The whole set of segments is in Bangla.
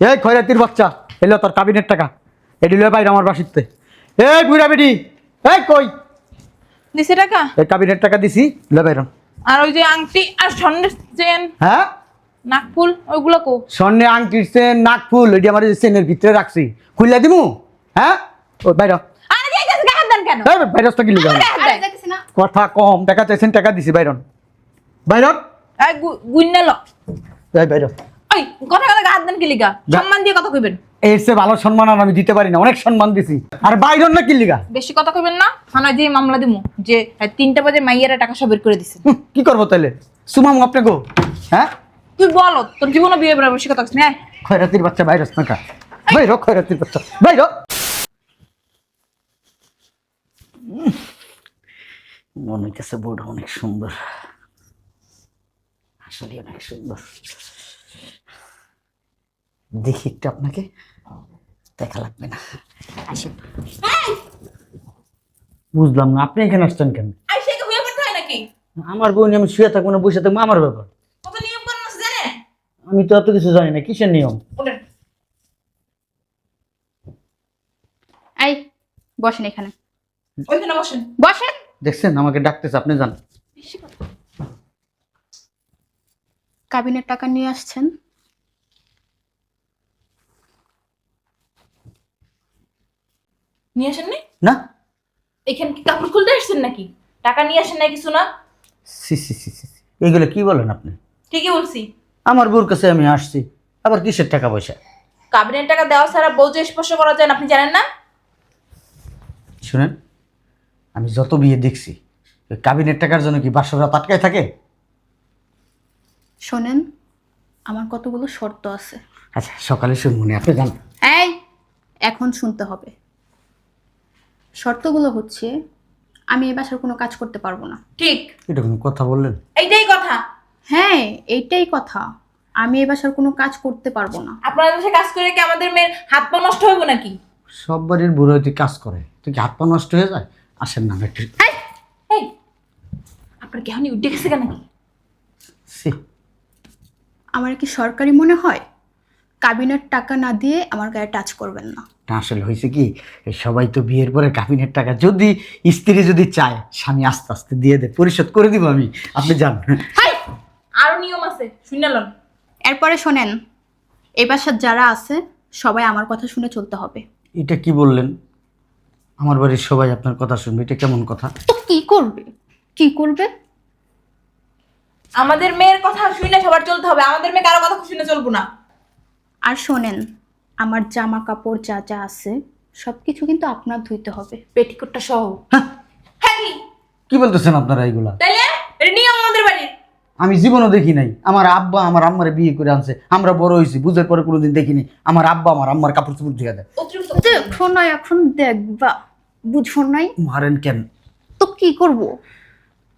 এই খয়রাতির বাচ্চা এলো তোর কাবিনের টাকা। এটি লয়ে বাইরে আমার বাসিতে। এই বুড়া বেটি এই কই? দিছে টাকা? এই কাবিনের টাকা দিছি লয়ে বাইর আর ওই যে আংটি আর স্বর্ণের চেন? হ্যাঁ? নাকফুল ওইগুলো কো? স্বর্ণে আংটির চেন নাকফুল ওইটি আমার এই চেনের ভিতরে রাখছি। খুললে দিমু? হ্যাঁ? ও বাইর আরে যাইতেছে গায়ে হাত দেন কেন? এই বাইরস তো কি কথা কম টাকা চাইছেন টাকা দিছি বাইরন বাইরন এই গুইন্নাল এই বাইরন ওই কথা কথা গায়ে দেন কি সম্মান দিয়ে কথা কইবেন। এর চেয়ে ভালো সম্মান আর আমি দিতে পারি না অনেক সম্মান দিছি। আর বাইরন না বেশি কথা কইবেন না থানায় যে মামলা দিমু যে তিনটা বাজে মাইয়ারা টাকা করে দিছে। কি করব তাহলে সুমাম হ্যাঁ? তুই বলো তোর জীবনে বিয়ে বেড়া বেশি কথা কইছিস? না। খয়রাতির বাচ্চা বাইরস না কা? বাইর খয়রাতির বাচ্চা। বাইর মনে হইতেছে বউটা অনেক সুন্দর। আসলে অনেক সুন্দর। দেখি একটু আপনাকে। দেখা লাগবে না। আসেন। বুঝলাম না আপনি এখানে আসছেন কেন? হয় আমার বোন আমি শুয়ে থাকব না বসে থাকব আমার ব্যাপার। কত নিয়ম কানুন আছে জানেন? আমি তো অত কিছু জানি না কিসের নিয়ম? এই বসেন এখানে। বসেন। বসেন। দেখছেন আমাকে ডাকতেছে আপনি জান কাবিনের টাকা নিয়ে আসছেন? নিয়ে আসেন নি না। এখানে কি কাপড় খুলতে আসছেন নাকি? টাকা নিয়ে আসেন না কিছু না? C C C C C. এইগুলো কি বলেন আপনি? ঠিকই বলছি। আমার বউর কাছে আমি আসছি। আবার কিসের টাকা পয়সা? কাবিনের টাকা দেওয়া ছাড়া বউ যে স্পর্শ করা যায় না আপনি জানেন না? শুনেন আমি যত বিয়ে দেখছি ওই কাবিনের টাকার জন্য কি বাসরা আটকায় থাকে? শোনেন আমার কতগুলো শর্ত আছে। আচ্ছা সকালে শুন মনে আপনি জান এই এখন শুনতে হবে। শর্তগুলো হচ্ছে আমি এই বাসার কোনো কাজ করতে পারব না। ঠিক। এটা কোনো কথা বললেন? এইটাই কথা। হ্যাঁ এইটাই কথা। আমি এই বাসার কোনো কাজ করতে পারব না। আপনাদের দেশে কাজ করে কি আমাদের মেয়ের হাত পা নষ্ট হইব নাকি? সব বাড়ির বুড়ো হইতে কাজ করে। তুই কি হাত পা নষ্ট হয়ে যায়? আসেন না একটু এই আপনার কেমন উঠে গেছে কেন নাকি? সি। আমার কি সরকারি মনে হয়? কাবিনের টাকা না দিয়ে আমার গায়ে টাচ করবেন না। না আসলে হয়েছে কি সবাই তো বিয়ের পরে কাবিনের টাকা যদি স্ত্রী যদি চায় স্বামী আস্তে আস্তে দিয়ে দেয় পরিশোধ করে দিব আমি আপনি যান। আরও নিয়ম আছে শুনলেন এরপরে শোনেন এই বাসার যারা আছে সবাই আমার কথা শুনে চলতে হবে। এটা কি বললেন? আমার বাড়ির সবাই আপনার কথা শুনবে এটা কেমন কথা? তো কি করবে? কি করবে? আমাদের মেয়ের কথা শুনে সবার চলতে হবে আমাদের মেয়ে কারও কথা শুনে চলবো না। আর শোনেন আমার জামা কাপড় যা যা আছে সব কিছু কিন্তু আপনার ধুইতে হবে। পেটিকোটটা সহ। হ্যাঁ। হ্যাঁ কি? কি বলতেছেন আপনারা এইগুলা? তাইলে এটা নিয়ম আমাদের বাড়ির আমি জীবনও দেখি নাই। আমার আব্বা আমার আম্মারে বিয়ে করে আনছে। আমরা বড় হয়েছি বুঝের পরে কোনোদিন দেখিনি। আমার আব্বা আমার আম্মার কাপড় চোপড় ধুয়ে দেয়। অতিরিক্ত দেখো না এখন দেখবা বুঝো নাই। মারেন কেন? তো কি করব?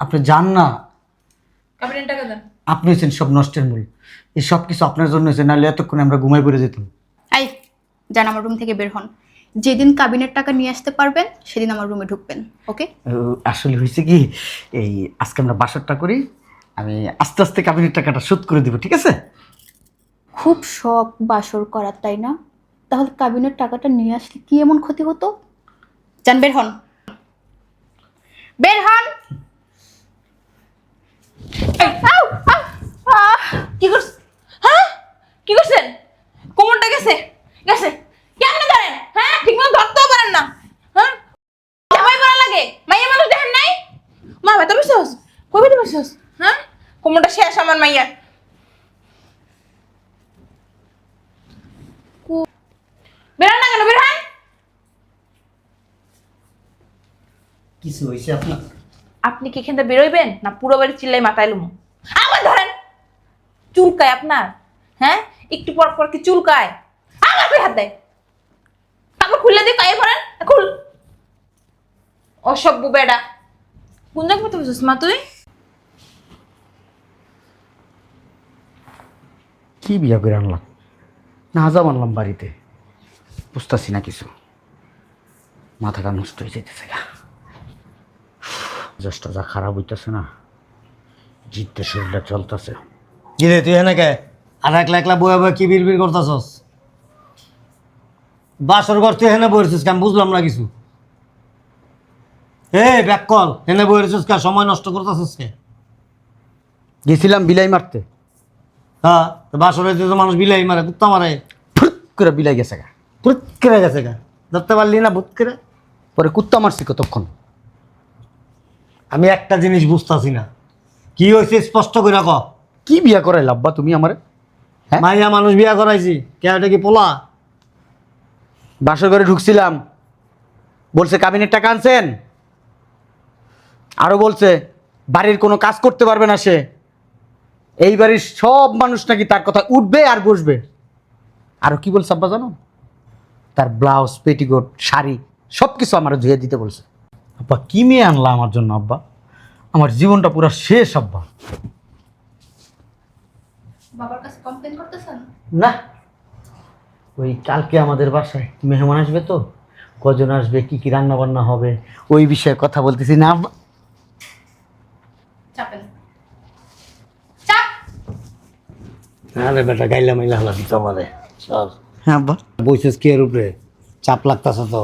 আপনি জান না। কাবিনের টাকা দেন। আপনি হচ্ছেন সব নষ্টের মূল। এই সব কিছু আপনার জন্য হয়েছে নাহলে এতক্ষণে আমরা ঘুমাই পড়ে যেতাম। যান আমার রুম থেকে বের হন। যেদিন কাবিনের টাকা নিয়ে আসতে পারবেন সেদিন আমার রুমে ঢুকবেন ওকে ও, আসলে হয়েছে কি এই আজকে আমরা বাসরটা করি আমি আস্তে আস্তে কাবিনের টাকাটা শোধ করে দিব ঠিক আছে? খুব শখ বাসর করার তাই না? তাহলে কাবিনের টাকাটা নিয়ে আসলে কি এমন ক্ষতি হতো? যান বের হন। বের হন! কি করছ হ্যাঁ? কি করছেন? কোমরটা গেছে? গেছে। কেমনে ধরেন হ্যাঁ ঠিক মতো ধরতেও পারেন না। হ্যাঁ? জামাই করা লাগে। মাইয়া মানুষ দেখেন নাই? মা বেতা বসছস কই বেতা বসছস হ্যাঁ? কোমরটা শেষ আমার মাইয়ার কো- না কেন বের কিছু হয়েছে আপনার? আপনি কি এখান থেকে বেরোইবেন? না পুরো বাড়ি চিল্লাই মাথায় লুমু? আমার ধরেন। চুলকায় আপনার হ্যাঁ? একটু পর পর কি চুলকায়? আমার কই হাত দেয়। খুললে দিয়ে কায়ে পড়েন খুল অসভ্য বেডা। কোন জায়গা মা তুই? কি বিয়া করে আনলাম? না হাজাম আনলাম বাড়িতে। বুঝতেছি না কিছু। মাথাটা নষ্ট হয়ে যেতেছে গা। জাস্টটা যা খারাপ হইতেছে না জিততে শরীরটা চলতেছে। কিরে তুই এনে কে? আর একলা একলা বয়ে বয়ে কি বিড়বিড় করতেছস? বাসর ঘর তুই হেনে বইরেছিস আমি বুঝলাম না কিছু। এ ব্যাককল হেনে বইরেছিস কে সময় নষ্ট করতেছিস কে? গেছিলাম বিলাই মারতে। হ্যাঁ তো বাসরে তো মানুষ বিলাই মারে কুত্তা মারে। ফুট করে বিলাই গেছে গা। ভূত কেড়ে গেছে গা। ধরতে পারলি না ভূত কেড়ে পরে কুত্তা মারছি কতক্ষণ? আমি একটা জিনিস বুঝতাছি না। কি হয়েছে স্পষ্ট করে ক। কি বিয়া করাই লাব্বা তুমি আমারে? হ্যাঁ? মাইয়া মানুষ বিয়া করাইছি। কে এটা কি পোলা? বাসর ঘরে ঢুকছিলাম। বলছে কাবিনের টাকা আনছেন? আরও বলছে বাড়ির কোনো কাজ করতে পারবে না সে। এই বাড়ির সব মানুষ নাকি তার কথা উঠবে আর বসবে। আরও কি বলছে আব্বা জানো? তার ব্লাউজ পেটিকোট শাড়ি সব কিছু আমার ধুয়ে দিতে বলছে। আব্বা কি মেয়ে আনলা আমার জন্য আব্বা? আমার জীবনটা পুরো শেষ আব্বা। বাবার কাছে কমপ্লেন করতেছেন? না। ওই কালকে আমাদের বাসায় মেহমান আসবে তো কজন আসবে কি কি রান্না বান্না হবে ওই বিষয়ে কথা বলতেছি না আরে বেটা গাইলা মাইলা হলা দিত আমারে চল। হ্যাঁ আব্বা। বইছিস কি এর উপরে? চাপ লাগতাছে তো।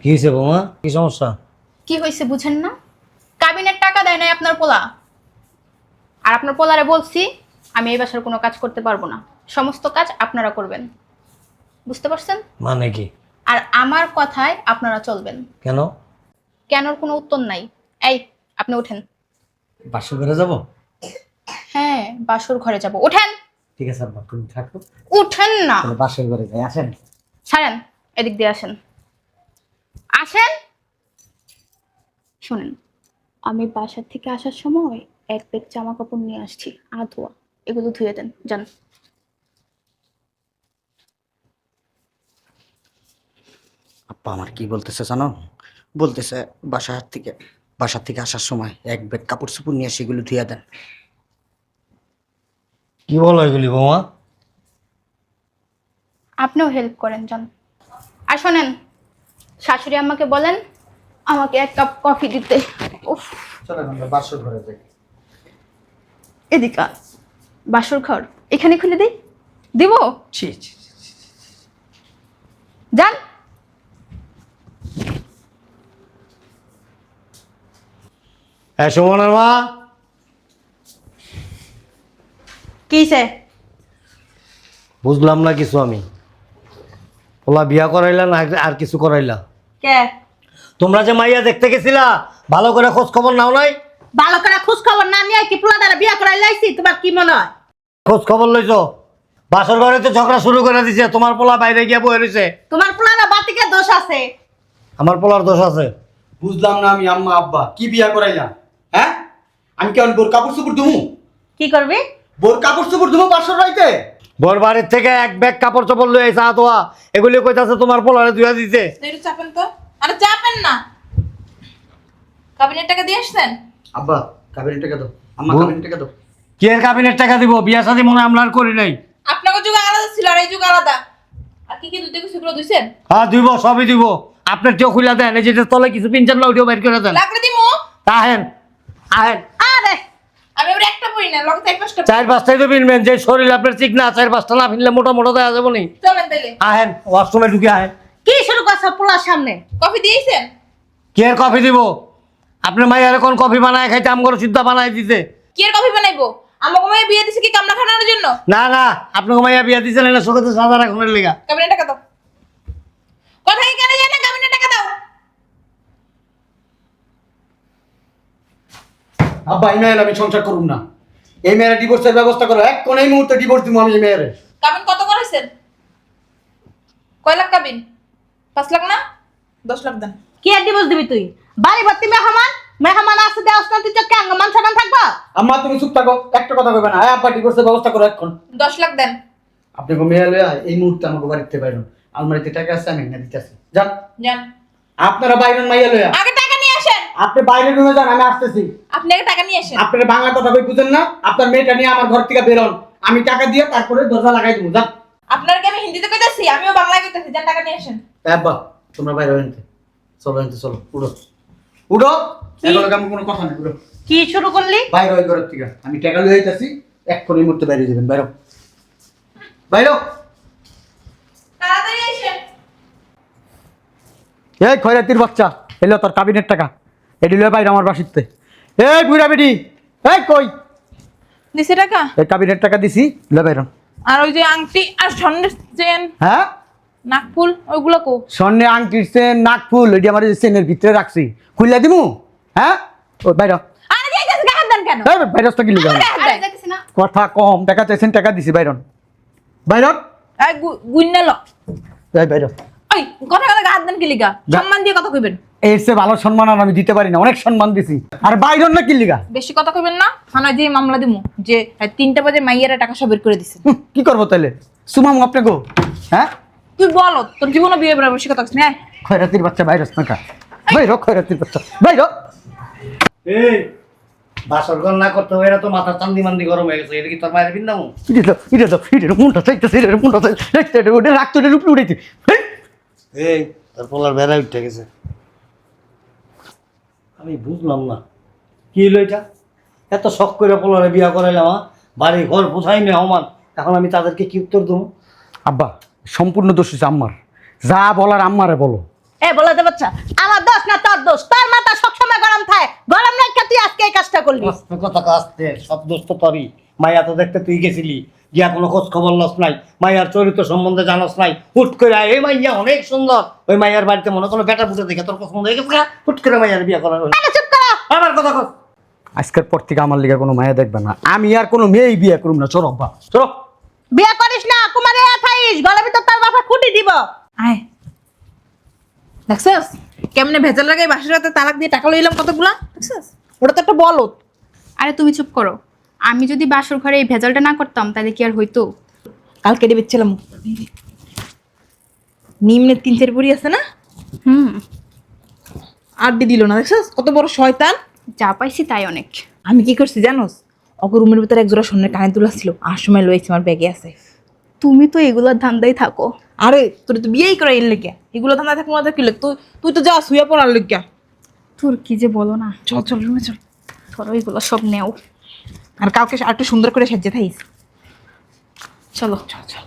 কি হয়েছে বৌমা? কি সমস্যা? কি হয়েছে বুঝেন না? কাবিনের টাকা দেয় নাই আপনার পোলা। আর আপনার পোলারে বলছি আমি এই বাসার কোনো কাজ করতে পারব না। সমস্ত কাজ আপনারা করবেন। বুঝতে পারছেন? মানে কি? আর আমার কথায় আপনারা চলবেন। কেন? কেনর কোনো উত্তর নাই। এই আপনি ওঠেন বাসা ঘরে যাব? হ্যাঁ বাসর ঘরে যাব। ওঠেন ঠিক আছে আব্বা তুমি থাকো। উঠেন না। তাহলে বাসের ঘরে যাই আসেন। ছাড়েন এদিক দিয়ে আসেন। আসেন! শুনেন আমি বাসার থেকে আসার সময় এক ব্যাগ জামা কাপড় নিয়ে আসছি আধোয়া এগুলো ধুয়ে দেন যান। আব্বা আমার কি বলতেছে জানো? বলতেছে বাসার থেকে বাসার থেকে আসার সময় এক ব্যাগ কাপড় চোপড় নিয়ে সেগুলো ধুয়ে দেন। কি বলো এগুলি বৌমা? আপনিও হেল্প করেন যান। আর শোনেন শাশুড়ি আমাকে বলেন আমাকে এক কাপ কফি দিতে। উফ। চলেন আমরা বাসর ঘরে যাই। এদিকে আস। বাসর ঘর। এখানে খুলে দিই? দিব? ছি ছি ছি। যান। হ্যাঁ সুমনের মা। কিছে বুঝলাম না কিছু আমি। ওলা বিয়া করাইলা না আর কিছু করাইলা? কে? তোমরা যে মাইয়া দেখতে গেছিলা ভালো করে খোঁজ খবর নাও নাই? ভালো করে খোঁজ খবর না নিয়ে কি পোলা দ্বারা বিয়া করাই লাইছি? তোমার কি মনে হয়? খোঁজ খবর লইছো? বাসর ঘরে তো ঝগড়া শুরু করে দিছে তোমার পোলা বাইরে গিয়ে বয়ে রয়েছে তোমার পোলা না বাতিকে দোষ আছে। আমার পোলার দোষ আছে। বুঝলাম না আমি আম্মা আব্বা কি বিয়া করাইলাম? হ্যাঁ? আমি কেমন বোর কাপড় চোপড় ধুমু? কি করবি? বোর কাপড় চোপড় ধুমু বাসর রাইতে বর বাড়ির থেকে এক ব্যাগ কাপড় চোপড় লয়ে চা তোয়া এগুলি কইতাছে তোমার পোলারে দুয়া দিছে। একটু চাপেন তো। আরে চাপেন না। কাবিনের টাকা দিয়ে আসছেন? আব্বা কাবিনের টাকা দাও। আম্মা কাবিনের টাকা দাও। কি এর কাবিনের টাকা দিব? বিয়া শাদি মনে আমরা আর করি নাই। আপনাকে যুগ আলাদা ছিল আর এই যুগ আলাদা। আর কি কি দুধে কিছু দিছেন হ্যাঁ দিব সবই দিব আপনার চোখ খুলে দেন এই যেটা তলে কিছু পিনচার না উঠেও বের করে দেন। লাগলে দিমু? আহেন আহেন আরে আমি আবার একটা পড়ি না লগে চার পাঁচটা চার পাঁচটাই তো পিনবেন যে শরীর আপনার ঠিক না চার পাঁচটা না পিনলে মোটা মোটা দেওয়া যাব নি। চলেন তাইলে। আহেন ওয়াশরুমে ঢুকে আহেন কি শুরু করছ পোলার সামনে? কফি দিয়েছেন? কি এর কফি দিব? আপনার মাইয়ারে কোন কফি বানায় খাইতে আম করে সিদ্ধা বানায় দিতে কি এর কফি বানাইবো? আমাকে মেয়ে বিয়ে দিছে কি কামনা খানানোর জন্য? না না আপনাকে মাইয়া বিয়া দিছে না শোকাতে সাদা রাখনের লেগা। কাবিনের টাকা দাও। কোথায় কেন যায় না কাবিনের টাকা দাও। আব্বা এই মেয়ের আমি সংসার করুম না। এই মেয়ের ডিভোর্সের ব্যবস্থা করো এক কোন এই মুহূর্তে ডিভোর্স দিব আমি এই মেয়ের। কাবিন কত করেছেন? কয় লাখ কাবিন? পাঁচ লাখ না? দশ লাখ দেন। কি আর দিবস দিবি তুই? বাড়ি ভর্তি মেহমান মেহমান আসতে দেওয়াস না তুই চোখে আঙ্গ মান সম্মান থাকব? আম্মা তুমি চুপ থাকো একটা কথা কইবে না। এই আব্বা ডিভোর্সের ব্যবস্থা করো এখন। দশ লাখ দেন। আপনি গো মেয়ে লইয়া এই মুহূর্তে আমাকে বাড়িতে বাইরন। আলমারিতে টাকা আছে আমি না দিতেছি। যান। যান। আপনারা বাইরন মাইয়া লইয়া। আগে টাকা নিয়ে আসেন। আপনি বাইরে রুমে যান আমি আসতেছি। আপনি আগে টাকা নিয়ে আসেন। আপনারা বাংলা কথা কই বুঝেন না? আপনার মেয়েটা নিয়ে আমার ঘর থেকে বেরোন। আমি টাকা দিয়ে তারপরে দরজা লাগাই দেবো যান। আপনার কি আমি হিন্দিতে কইতাছি আমিও বাংলায় কইতাছি যান টাকা নিয়ে আসেন। আব্বা তোমরা বাইরে হইতে চলো হইতে চলো উড়ো এগুলো কেমন কোনো কথা নেই উড়ো কি শুরু করলি? বাইরে ওই ঘরের থেকে। আমি টাকা লয়ে যাইতেছি এক্ষুনি মুহূর্তে বাইরে যাবেন বাইরে বাইরে তাড়াতাড়ি এসেন এই খয়রাতির বাচ্চা এলো তোর কাবিনের টাকা। এটি লয়ে বাইরে আমার বাসিতে। এই বুড়া বেটি এই কই? দিছে টাকা? এই কাবিনের টাকা দিছি লয়ে বাইরে আর ওই যে আংটি আর স্বর্ণের চেন হ্যাঁ? নাকফুল ওইগুলো কো। স্বর্ণে আংটির চেন নাকফুল ওইটি আমার এই চেনের ভিতরে রাখছি। খুললে দিমু? হ্যাঁ? ও বাইরে আরে যাইতেছে গায়ে হাত দেন কেন? এই বাইরে তো কিলি গায়ে দেন। কথা কম টাকা চাইছেন টাকা দিছি বাইরন বাইরন এই গুইন্নাল এই বাইরন ওই কথা কথা গায়ে দেন কি লিগা। সম্মান দিয়ে কথা কইবেন। এর চেয়ে ভালো সম্মান আর আমি দিতে পারি না অনেক সম্মান দিছি। আর বাইরন না কিল্লিগা বেশি কথা কইবেন না থানায় যে মামলা দিমু যে এই তিনটা বাজে মাইয়ারা টাকা সব বের করে দিছে। কি করব তাহলে সুমাম আপনি গো। হ্যাঁ? তুই বলো তোর জীবনে বিয়ে বেড়া বেশি কথা কইছিস না খয়রাতির বাচ্চা ভাইরাস না কা। বাইর খয়রাতির বাচ্চা। বাইর এই বাসর ঘর না করতে হবে এরা তো মাথা চান্দি মান্দি গরম হয়ে গেছে এটা কি তোর মায়ের বিন্দামু মুন্ডা মুন্ডা চাইতে ওটা রাখতো এটা উপরে উঠেছে। হেই! এই তোর পোলার বেড়া উঠে গেছে। আমি বুঝলাম না কি হলো এটা? এত শখ করে পোলারে বিয়া করাইলাম হ্যাঁ? বাড়ি ঘর বোঝাই না আমার। এখন আমি তাদেরকে কি উত্তর দেবো? আব্বা সম্পূর্ণ দোষ হচ্ছে আম্মার। যা বলার আম্মারে বলো। এ বলে দে বাচ্চা আমার দোষ না তোর দোষ? তোর মাথা সবসময় গরম থাকে। গরম রাখা তুই আজকে এই কাজটা করলি। আস্তে কথা কাস্তে সব দোষ তো তোরই। মাইয়া তো দেখতে তুই গেছিলি। গিয়া কোনো খোঁজ খবর লস নাই। মাইয়ার চরিত্র সম্বন্ধে জানোস নাই। হুট করে আয়, এই মাইয়া অনেক সুন্দর। ওই মাইয়ার বাড়িতে মনে কোনো বেটা বুঝে দেখে তোর পছন্দ হয়ে গেছে হুট করে মাইয়ার বিয়া করার হলো। আরে চুপ করো। আমার কথা কর আজকের পর থেকে আমার লিগে কোনো মায়া দেখবে না। আমি আর কোনো মেয়েই বিয়ে করুম না। চলো আব্বা। চলো। বিয়ে করিস না কুমারে থাইস গলার ভিতর তার বাপা খুঁটি দিব। আয়। দেখছস? কেমনে ভেজাল লাগাই বাসের রাতে তালাক দিয়ে টাকা লইলাম কতগুলা? দেখছস? ওটা তো একটা বলত আরে তুমি চুপ করো। আমি যদি বাসর ঘরে এই ভেজালটা না করতাম তাহলে কি আর হইতো? কালকে কেটে বেচছিলাম। নিম্নে তিন চার বুড়ি আছে না? হুম। আড্ডি দিল না দেখছস? কত বড় শয়তান। যা পাইছি তাই অনেক। আমি কি করছি জানোস? অগ রুমের ভিতরে একজোড়া সোনার স্বর্ণের কানে তুলা ছিল আর সময় লয়েছে আমার ব্যাগে আছে। তুমি তো এগুলোর ধান্দাই থাকো। আরে তোর তো বিয়েই করে এর লেগে। এগুলো ধান্দায় থাকব না কি লেখ তুই তুই তো যা শুয়ে পড়ার লেগে। তোর কি যে বলো না। চল চল রুমে চল। ধরো এগুলো সব নেও। আর কাউকে আর একটু সুন্দর করে সাজিয়ে থাইস। চলো। চল চল।